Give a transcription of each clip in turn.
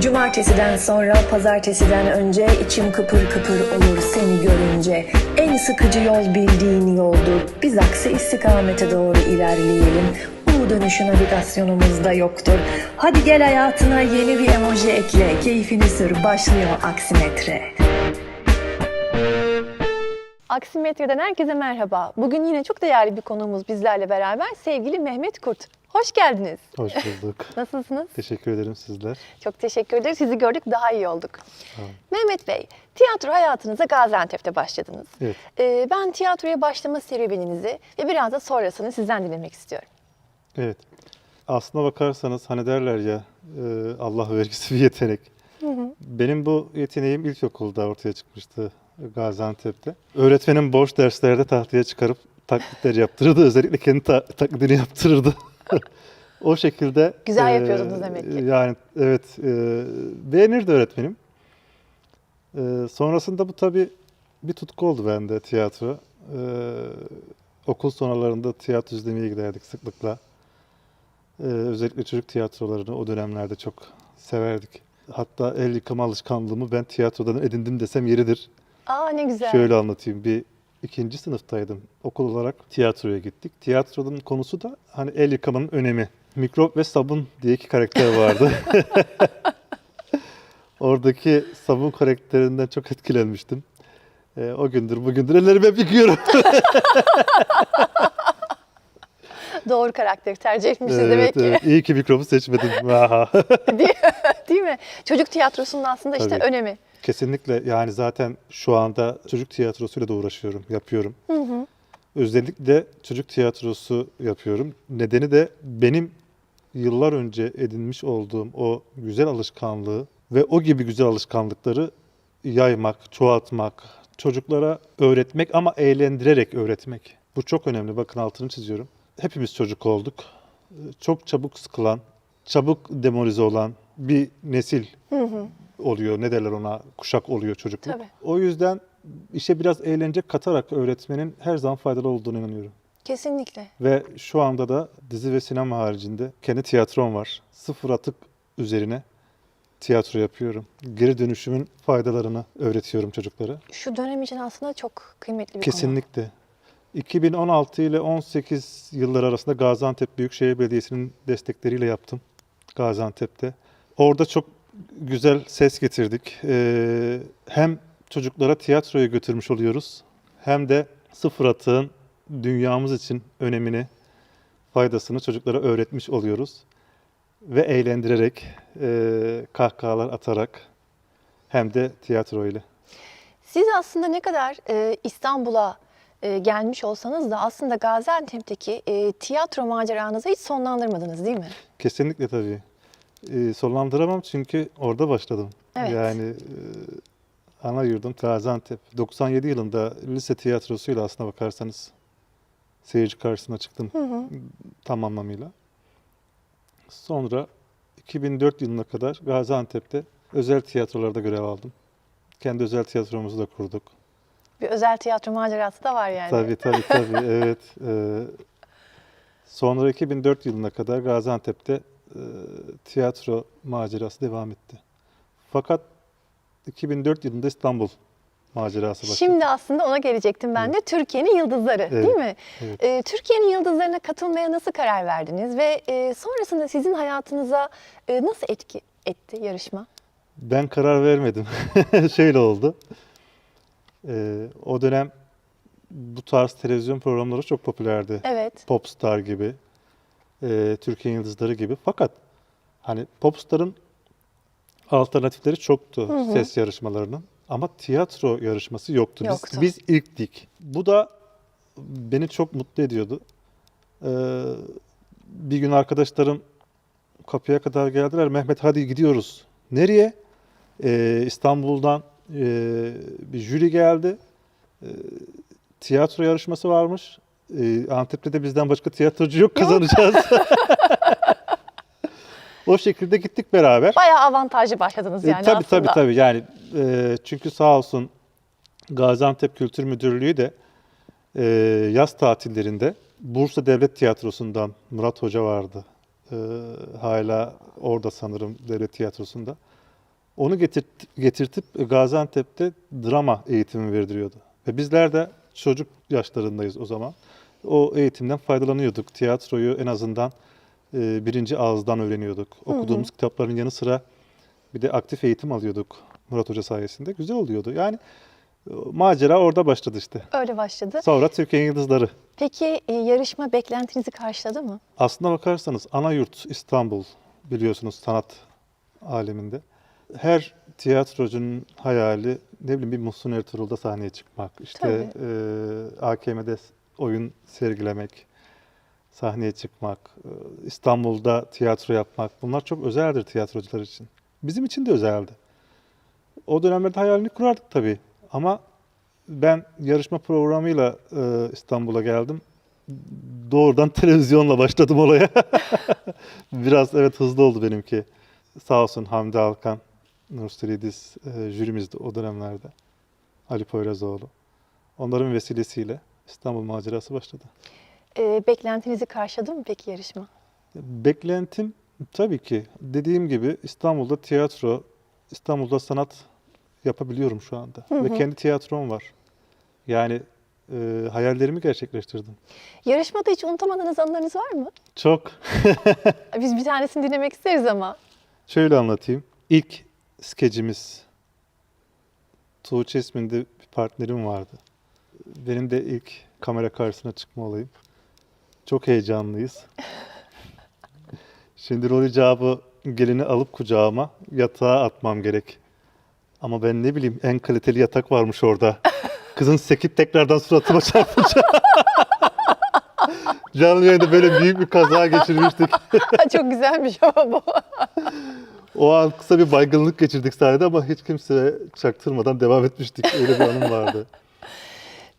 Cumartesiden sonra pazartesiden önce içim kıpır kıpır olur seni görünce. En sıkıcı yol bildiğin yoldur. Biz aksi istikamete doğru ilerleyelim. U dönüşü navigasyonumuzda yoktur. Hadi gel hayatına yeni bir emoji ekle. Keyfini sür başlıyor aksimetre. Aksimetre'den herkese merhaba. Bugün yine çok değerli bir konuğumuz bizlerle beraber sevgili Mehmet Kurt. Hoş geldiniz. Hoş bulduk. Nasılsınız? Teşekkür ederim sizler. Çok teşekkür ederiz. Sizi gördük daha iyi olduk. Mehmet Bey, tiyatro hayatınıza Gaziantep'te başladınız. Evet. Ee, ben tiyatroya başlama serüveninizi ve biraz da sonrasını sizden dinlemek istiyorum. Evet. Aslına bakarsanız hani derler ya e, Allah vergisi bir yetenek. Benim bu yeteneğim ilkokulda ortaya çıkmıştı Gaziantep'te. Öğretmenim boş derslerde tahtaya çıkarıp taklitler yaptırırdı. Özellikle kendi ta- taklidini yaptırırdı. o şekilde. Güzel e, yapıyordunuz demek ki. Yani evet. E, beğenirdi öğretmenim. E, sonrasında bu tabii bir tutku oldu bende tiyatro. E, okul sonralarında tiyatro izlemeye giderdik sıklıkla. Ee, özellikle çocuk tiyatrolarını o dönemlerde çok severdik. Hatta el yıkama alışkanlığımı ben tiyatrodan edindim desem yeridir. Aa ne güzel. Şöyle anlatayım. Bir ikinci sınıftaydım. Okul olarak tiyatroya gittik. Tiyatronun konusu da hani el yıkamanın önemi. Mikrop ve sabun diye iki karakter vardı. Oradaki sabun karakterinden çok etkilenmiştim. Ee, o gündür bugündür ellerimi hep yıkıyorum. Doğru karakteri tercih etmişsiniz evet, demek ki. evet. İyi ki mikrobu seçmedim. Aha. Değil, değil mi? Çocuk tiyatrosunun aslında işte Tabii. önemi. Kesinlikle yani zaten şu anda çocuk tiyatrosuyla da uğraşıyorum, yapıyorum. Özellikle çocuk tiyatrosu yapıyorum. Nedeni de benim yıllar önce edinmiş olduğum o güzel alışkanlığı ve o gibi güzel alışkanlıkları yaymak, çoğaltmak, çocuklara öğretmek ama eğlendirerek öğretmek. Bu çok önemli. Bakın altını çiziyorum. Hepimiz çocuk olduk. Çok çabuk sıkılan, çabuk demoralize olan bir nesil oluyor. Ne derler ona? Kuşak oluyor çocukluk. Tabii. O yüzden işe biraz eğlence katarak öğretmenin her zaman faydalı olduğunu inanıyorum. Kesinlikle. Ve şu anda da dizi ve sinema haricinde kendi tiyatrom var. Sıfır atık üzerine tiyatro yapıyorum. Geri dönüşümün faydalarını öğretiyorum çocuklara. Şu dönem için aslında çok kıymetli bir konu. Kesinlikle. 2016 ile 18 yıllar arasında Gaziantep Büyükşehir Belediyesi'nin destekleriyle yaptım. Gaziantep'te. Orada çok güzel ses getirdik. Ee, hem çocuklara tiyatroya götürmüş oluyoruz hem de sıfır atığın dünyamız için önemini, faydasını çocuklara öğretmiş oluyoruz. Ve eğlendirerek, e, kahkahalar atarak hem de tiyatro ile. Siz aslında ne kadar e, İstanbul'a e, gelmiş olsanız da aslında Gaziantep'teki e, tiyatro maceranızı hiç sonlandırmadınız değil mi? Kesinlikle tabii. Ee, sonlandıramam çünkü orada başladım. Evet. Yani e, ana yurdum Gaziantep. 97 yılında lise tiyatrosuyla aslına bakarsanız seyirci karşısına çıktım tam anlamıyla. Sonra 2004 yılına kadar Gaziantep'te özel tiyatrolarda görev aldım. Kendi özel tiyatromuzu da kurduk. Bir özel tiyatro macerası da var yani. Tabii tabii tabii evet. Ee, sonra 2004 yılına kadar Gaziantep'te e, tiyatro macerası devam etti. Fakat 2004 yılında İstanbul macerası başladı. Şimdi aslında ona gelecektim ben de. Türkiye'nin yıldızları değil Evet, mi? evet. E, Türkiye'nin yıldızlarına katılmaya nasıl karar verdiniz ve e, sonrasında sizin hayatınıza e, nasıl etki etti yarışma? Ben karar vermedim. Şöyle oldu. Ee, o dönem bu tarz televizyon programları çok popülerdi. Evet. Popstar gibi, e, Türkiye Yıldızları gibi. Fakat hani Popstar'ın alternatifleri çoktu ses yarışmalarının. Ama tiyatro yarışması yoktu. Biz, Yoktu. biz ilktik. Bu da beni çok mutlu ediyordu. Ee, bir gün arkadaşlarım kapıya kadar geldiler. Mehmet hadi gidiyoruz. Nereye? Ee, İstanbul'dan e, bir jüri geldi. Ee, tiyatro yarışması varmış. Ee, Antep'te de bizden başka tiyatrocu yok kazanacağız. o şekilde gittik beraber. Bayağı avantajlı başladınız E, yani tabii aslında. tabii tabii yani e, çünkü sağ olsun Gaziantep Kültür Müdürlüğü de e, yaz tatillerinde Bursa Devlet Tiyatrosu'ndan Murat Hoca vardı. E, hala orada sanırım Devlet Tiyatrosu'nda. Onu getirt, getirtip Gaziantep'te drama eğitimi verdiriyordu. Ve bizler de çocuk yaşlarındayız o zaman. O eğitimden faydalanıyorduk. Tiyatroyu en azından e, birinci ağızdan öğreniyorduk. Okuduğumuz kitapların yanı sıra bir de aktif eğitim alıyorduk Murat Hoca sayesinde. Güzel oluyordu. Yani e, macera orada başladı işte. Öyle başladı. Sonra Türkiye'nin Yıldızları. Peki e, yarışma beklentinizi karşıladı mı? Aslına bakarsanız ana yurt İstanbul biliyorsunuz sanat aleminde. Her tiyatrocunun hayali ne bileyim bir Muhsin Ertuğrul'da sahneye çıkmak, işte e, AKM'de oyun sergilemek, sahneye çıkmak, e, İstanbul'da tiyatro yapmak bunlar çok özeldir tiyatrocular için. Bizim için de özeldi. O dönemlerde hayalini kurardık tabii ama ben yarışma programıyla e, İstanbul'a geldim. Doğrudan televizyonla başladım olaya. Biraz evet hızlı oldu benimki. Sağ olsun Hamdi Alkan, Nursulli Diz e, jürimizdi o dönemlerde. Ali Poyrazoğlu. Onların vesilesiyle İstanbul macerası başladı. E, beklentinizi karşıladı mı peki yarışma? Beklentim tabii ki dediğim gibi İstanbul'da tiyatro, İstanbul'da sanat yapabiliyorum şu anda. Ve kendi tiyatrom var. Yani e, hayallerimi gerçekleştirdim. Yarışmada hiç unutamadığınız anılarınız var mı? Çok. Biz bir tanesini dinlemek isteriz ama. Şöyle anlatayım. İlk skecimiz Tuğçe isminde bir partnerim vardı. Benim de ilk kamera karşısına çıkma olayım. Çok heyecanlıyız. Şimdi rol icabı gelini alıp kucağıma yatağa atmam gerek. Ama ben ne bileyim en kaliteli yatak varmış orada. Kızın sekip tekrardan suratıma çarpınca. Canlı yayında böyle büyük bir kaza geçirmiştik. Çok güzelmiş ama bu. O an kısa bir baygınlık geçirdik sahnede ama hiç kimseye çaktırmadan devam etmiştik. Öyle bir anım vardı.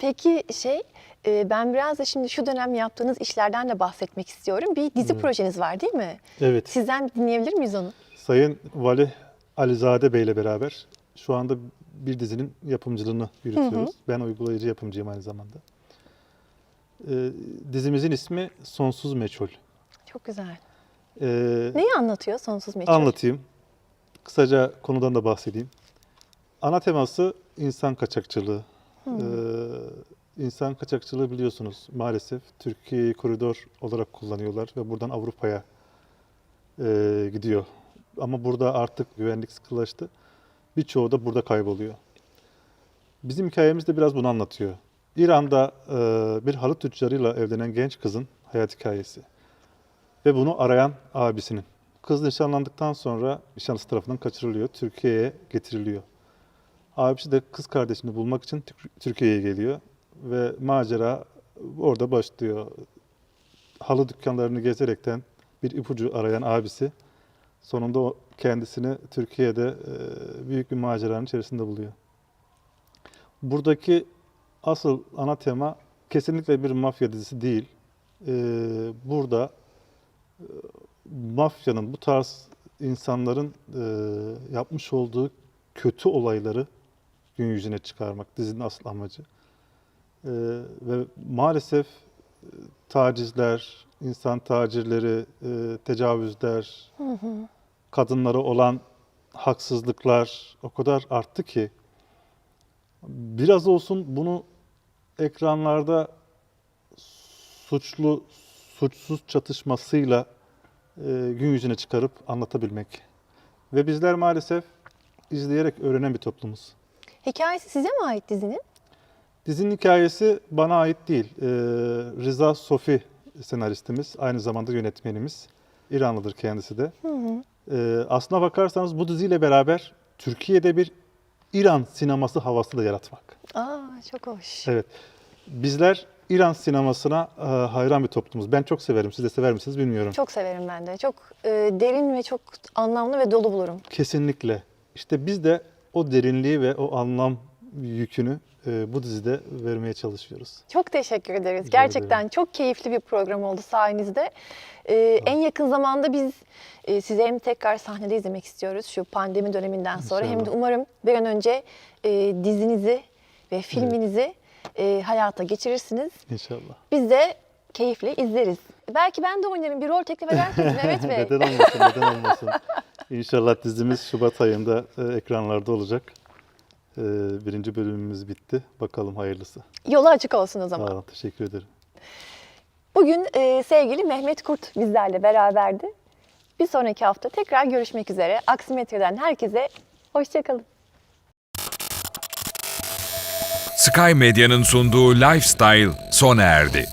Peki şey, e, ben biraz da şimdi şu dönem yaptığınız işlerden de bahsetmek istiyorum. Bir dizi projeniz var değil mi? Evet. Sizden dinleyebilir miyiz onu? Sayın Vali Alizade Bey ile beraber şu anda bir dizinin yapımcılığını yürütüyoruz. Ben uygulayıcı yapımcıyım aynı zamanda. Ee, dizimizin ismi Sonsuz Meçhul. Çok güzel. Ee, Neyi anlatıyor Sonsuz Meçhul? Anlatayım. Kısaca konudan da bahsedeyim. Ana teması insan kaçakçılığı. Ee, insan kaçakçılığı biliyorsunuz maalesef Türkiye'yi koridor olarak kullanıyorlar ve buradan Avrupa'ya e, gidiyor. Ama burada artık güvenlik sıkılaştı. Birçoğu da burada kayboluyor. Bizim hikayemiz de biraz bunu anlatıyor. İran'da e, bir halı tüccarıyla evlenen genç kızın hayat hikayesi. Ve bunu arayan abisinin. Kız nişanlandıktan sonra nişanlısı tarafından kaçırılıyor. Türkiye'ye getiriliyor. Abisi de kız kardeşini bulmak için Tür- Türkiye'ye geliyor. Ve macera orada başlıyor. Halı dükkanlarını gezerekten bir ipucu arayan abisi sonunda o kendisini Türkiye'de e, büyük bir maceranın içerisinde buluyor. Buradaki asıl ana tema kesinlikle bir mafya dizisi değil. E, burada e, mafyanın bu tarz insanların yapmış olduğu kötü olayları gün yüzüne çıkarmak dizinin asıl amacı. E, ve maalesef e, tacizler, insan tacirleri, e, tecavüzler, kadınlara olan haksızlıklar o kadar arttı ki biraz olsun bunu ekranlarda suçlu suçsuz çatışmasıyla e, gün yüzüne çıkarıp anlatabilmek. Ve bizler maalesef izleyerek öğrenen bir toplumuz. Hikayesi size mi ait dizinin? Dizinin hikayesi bana ait değil. Ee, Rıza Sofi senaristimiz, aynı zamanda yönetmenimiz. İranlıdır kendisi de. Ee, aslına bakarsanız bu diziyle beraber Türkiye'de bir İran sineması havası da yaratmak. Aa çok hoş. Evet. Bizler İran sinemasına e, hayran bir toplumuz. Ben çok severim. Siz de sever misiniz bilmiyorum. Çok severim ben de. Çok e, derin ve çok anlamlı ve dolu bulurum. Kesinlikle. İşte biz de o derinliği ve o anlam yükünü e, bu dizide vermeye çalışıyoruz. Çok teşekkür ederiz. Rica Gerçekten ederim. çok keyifli bir program oldu sayenizde. Ee, en yakın zamanda biz e, sizi hem tekrar sahnede izlemek istiyoruz şu pandemi döneminden sonra hem de İnşallah. umarım bir an önce e, dizinizi ve filminizi e, hayata geçirirsiniz. İnşallah. Biz de keyifle izleriz. Belki ben de oynarım. Bir rol teklif ederseniz Mehmet Bey. neden olmasın, neden olmasın. İnşallah dizimiz Şubat ayında e, ekranlarda olacak. E, birinci bölümümüz bitti. Bakalım hayırlısı. Yolu açık olsun o zaman. Olun, teşekkür ederim. Bugün e, sevgili Mehmet Kurt bizlerle beraberdi. Bir sonraki hafta tekrar görüşmek üzere. Aksimetre'den herkese hoşçakalın. Sky Medya'nın sunduğu Lifestyle sona erdi.